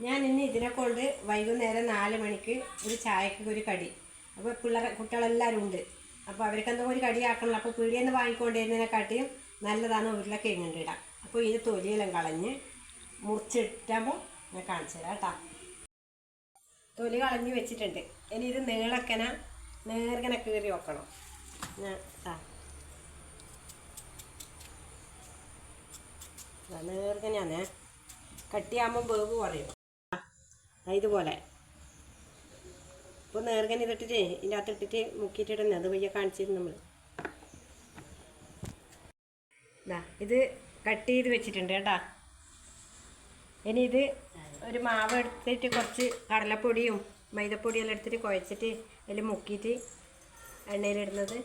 ഞാൻ ഇന്ന് ഇതിനെ കൊണ്ട് വൈകുന്നേരം നാല് മണിക്ക് ഒരു ചായക്ക് ഒരു കടി. അപ്പോൾ പിള്ളേരെ കുട്ടികളെല്ലാവരും ഉണ്ട്. അപ്പോൾ അവർക്ക് എന്തെങ്കിലും ഒരു കടി ആക്കണല്ലോ അപ്പോൾ പീടിയിൽ നിന്ന് വാങ്ങിക്കൊണ്ടിരുന്നതിനെക്കാട്ടിയും നല്ലതാണ് ഉരുളക്കിഴങ്ങ് ഇടാം അപ്പോൾ ഇത് തൊലിയെല്ലാം കളഞ്ഞ് മുറിച്ചിട്ടാകുമ്പോൾ ഞാൻ കാണിച്ചു തരാം കേട്ടോ. തൊലി കളഞ്ഞ് വെച്ചിട്ടുണ്ട്. ഇനി ഇത് നീളക്കന നേർക്കന കീറി വെക്കണം. ഞാൻ ആ. കട്ടിയാകുമ്പോൾ വേവ് കുറയും. ഇതുപോലെ. ഇപ്പോൾ നേർക്കൻ ഇതിട്ടിട്ട് ഇതിന്റെ അകത്ത് ഇട്ടിട്ട് മുക്കിയിട്ടിടുന്നത് അത് വയ്യ കാണിച്ചിരുന്നു നമ്മൾ ഇതാ ഇത് കട്ട് ചെയ്ത് വെച്ചിട്ടുണ്ട് കേട്ടാ. ഇനി ഇത് ഒരു മാവ് എടുത്തിട്ട് കുറച്ച് കടലപ്പൊടിയും മൈദപ്പൊടിയെല്ലാം എടുത്തിട്ട് കുഴച്ചിട്ട് അതിൽ മുക്കിയിട്ട് എണ്ണയിലിടുന്നത്.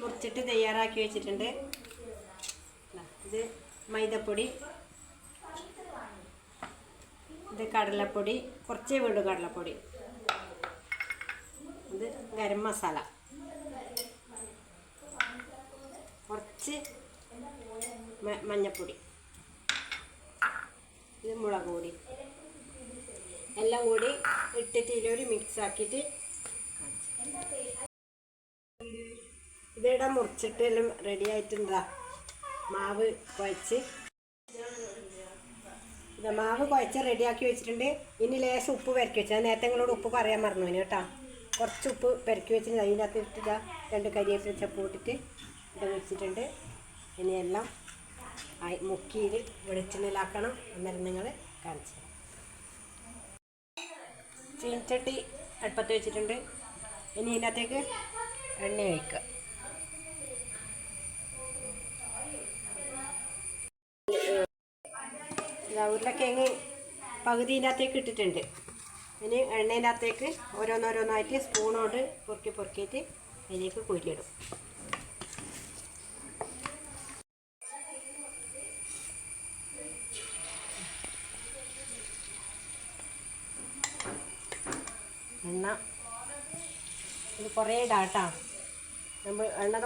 മുറിച്ചിട്ട് തയ്യാറാക്കി വെച്ചിട്ടുണ്ട്. ഇത് മൈദപ്പൊടി. ഇത് കടലപ്പൊടി കുറച്ചേ വേണ്ടു കടലപ്പൊടി. ഇത് ഗരം മസാല. കുറച്ച് മഞ്ഞപ്പൊടി. ഇത് മുളക് പൊടി. എല്ലാം കൂടി ഇട്ടിട്ട് ഇതിലൊരു മിക്സ് ആക്കിയിട്ട് ഇതിവിടെ മുറിച്ചിട്ട് എല്ലാം റെഡി ആയിട്ടുണ്ടാ. മാവ് കുഴച്ച് മാവ് കുഴച്ച് റെഡിയാക്കി വെച്ചിട്ടുണ്ട്. ഇനി ലേശം ഉപ്പ് പെരക്കി വെച്ചാൽ നേരത്തെ നിങ്ങളോട് ഉപ്പ് പറയാൻ മറന്നു കേട്ടോ. കുറച്ച് ഉപ്പ് പെരക്കി വെച്ചിട്ട് അതിന്റെ അകത്ത് ഇട്ടിട്ട് രണ്ട് കരിയേപ്പില ചപ്പ് ഇട്ടിട്ട് ഇത് വെച്ചിട്ടുണ്ട്. ഇനി എല്ലാം മുക്കിയിൽ വെളിച്ചെണ്ണയിലാക്കണം. അന്നേരം നിങ്ങൾ കാണിച്ചു തരാം. ചീൻചട്ടി അടുപ്പത്ത് വെച്ചിട്ടുണ്ട്. ഇനി ഇതിനകത്തേക്ക് എണ്ണ ഒഴിക്കുക ഇതാ ഉരുളക്കിഴങ്ങ് പകുതി ഇതിനകത്തേക്ക് ഇട്ടിട്ടുണ്ട്. ഇനി എണ്ണേന്റെ അകത്തേക്ക് ഓരോന്നോരോന്നായിട്ട് സ്പൂണോട് പൊറുക്കി പൊറുക്കിയിട്ട് അതിലേക്ക് കോരിയിടും എണ്ണ ഇത് കുറേ ഡാട്ടാണ് നമ്മൾ എണ്ണ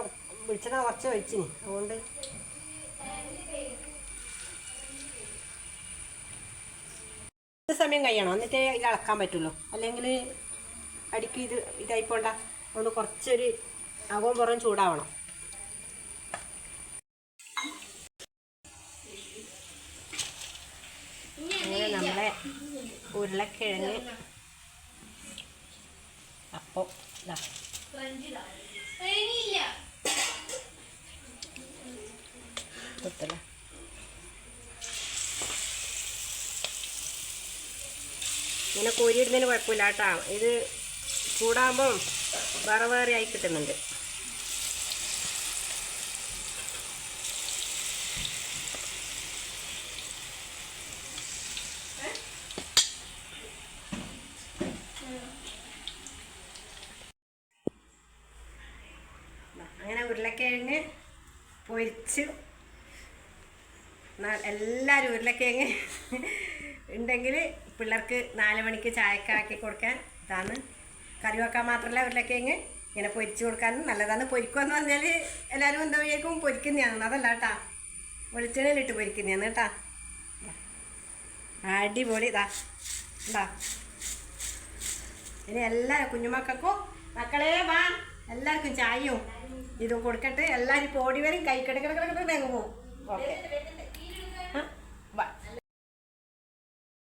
വിളിച്ചെണ്ണ കുറച്ച് വെച്ചിന് അതുകൊണ്ട് സമയം കഴിയണം. എന്നിട്ടേ ഇത് അളക്കാൻ പറ്റുള്ളൂ. അല്ലെങ്കിൽ അടിക്ക് ഇത് ഇതായി പോണ്ട ഒന്ന് കുറച്ചൊരു അകവും പുറം ചൂടാവണം. അങ്ങനെ നമ്മളെ ഉരുളക്കിഴങ്ങ് അപ്പോ ഇതാ. കൊടുത്തല്ലോ ഇങ്ങനെ കോരിയിടുന്നതിന് കുഴപ്പമില്ല കേട്ടോ. ഇത് ചൂടാകുമ്പം വേറെ വേറെ ആയി കിട്ടുന്നുണ്ട്. അങ്ങനെ ഉരുളക്കിഴങ്ങ് പൊരിച്ചു. എല്ലാവരും ഉരുളക്കിഴങ്ങ് ഉണ്ടെങ്കിൽ പിള്ളേർക്ക് നാല് മണിക്ക് ചായക്കാക്കി കൊടുക്കാൻ ഇതാണ്. കറി വെക്കാൻ മാത്രമല്ല ഉരുളക്കിഴങ്ങ് ഇങ്ങനെ പൊരിച്ച് കൊടുക്കാനും നല്ലതാണ്. പൊരിക്കുമെന്ന് പറഞ്ഞാൽ എല്ലാവരും എന്താ വിചാരിക്കും? പൊരിക്കുന്നതാണ്. അതല്ല കേട്ടാ. വെളിച്ചെണ്ണയിലിട്ട് പൊരിക്കുന്നതാണ് കേട്ടാ. അടിപൊളി. ഇതാ. ഇതാ. ഇനി എല്ലാ കുഞ്ഞുമക്കൾക്കും മക്കളെ വാ. എല്ലാവർക്കും ചായയും ഇതും കൊടുക്കട്ടെ. എല്ലാവരും ഓടി വരും. കൈ കിടക്കിടക്കിടക്കിടങ്ങ് പോകും ഓക്കെ.